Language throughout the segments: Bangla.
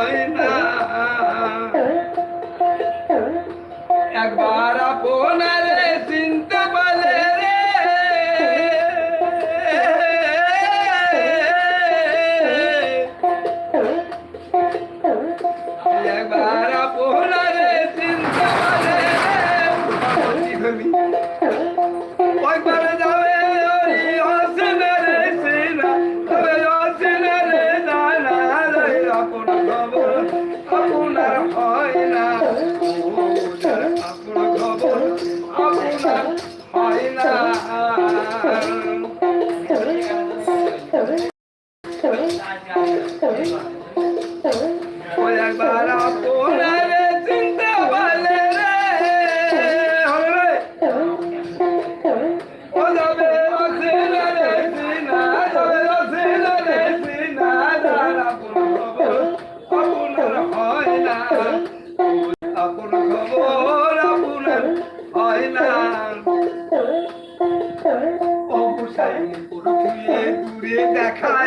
হয়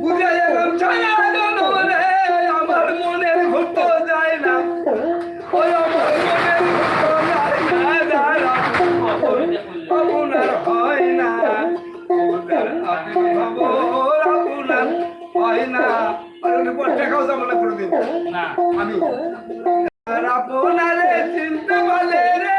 বুঝে জনম আমার মনের ঘুরতে যায় না। ওই আমার মনের ঘুরতে যায় না আপনার হয় না খবর আপনার হয় না দেখাও যাব না কোনোদিন আমি আপনারে চিনতে পারলে রে।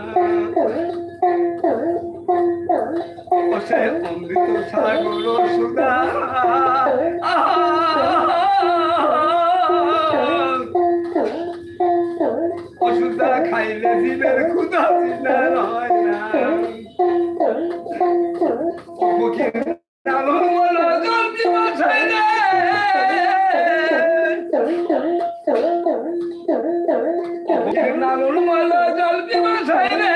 সে অমৃত সাগর সুদা ও সুদা খাইলে জীবের ক্ষুদা দিতে না মুখে নালো বলো জলদি বাছাই রে মুখে নালো বলো জলদি বাছাই রে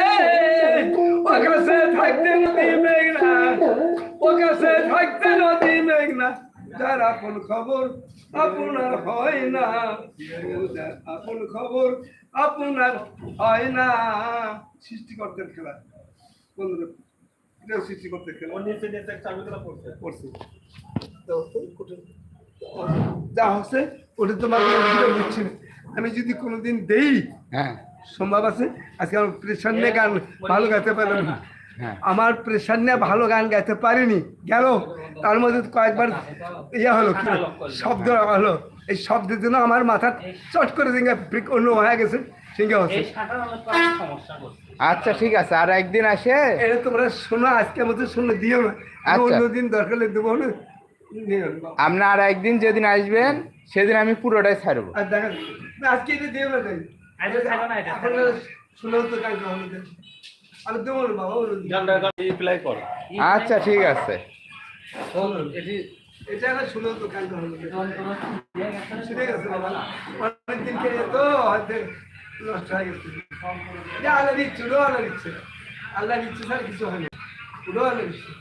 ও কাছে থাকতে নদী মেঘনা ও কাছে থাকতে নদী মেঘনা যার আপন খবর আপনার হয় না। আপন খবর আপনার হয় না। সৃষ্টিকর্তার খেলা। বন্ধুরা এটাও সৃষ্টিকর্তার খেলা? পড়ছে। তো যা হচ্ছে ওটা তোমার কোনো বুঝছি আমি যদি কোনোদিন দেই হ্যাঁ। সম্ভব আছে? আজকে আমার প্রেশার নিয়ে গান ভালো গাইতে পারলাম না। হ্যাঁ। আমার প্রেশার নিয়ে ভালো গান গাইতে পারিনি গেল তার মধ্যে কয়েকবার ইয়ে হলো শব্দ হলো এই শব্দের জন্য আমার মাথা চট করে অন্য হয়ে গেছে সিঙ্গে হচ্ছে। এই শাটার আমার তো অনেক সমস্যা করছে। আচ্ছা ঠিক আছে আর একদিন আসে? এটা তোমরা শোনো আজকে মতো শোনো দিও না। আচ্ছা। অন্যদিন দরকার হলে দেবো না। আপনার আর একদিন যেদিন আসবেন সেদিন আমি পুরোটাই ছাড়বো। আর দেখা আজকে এটা দিও না। শুনেও তো কাজ হবে দেবো বলুন গানটা রিপ্লাই কর। আচ্ছা ঠিক আছে। হয়ে আল্লাহ দিচ্ছে স্যার কিছু হয় না। ওটাও আল্লাহ দিচ্ছে।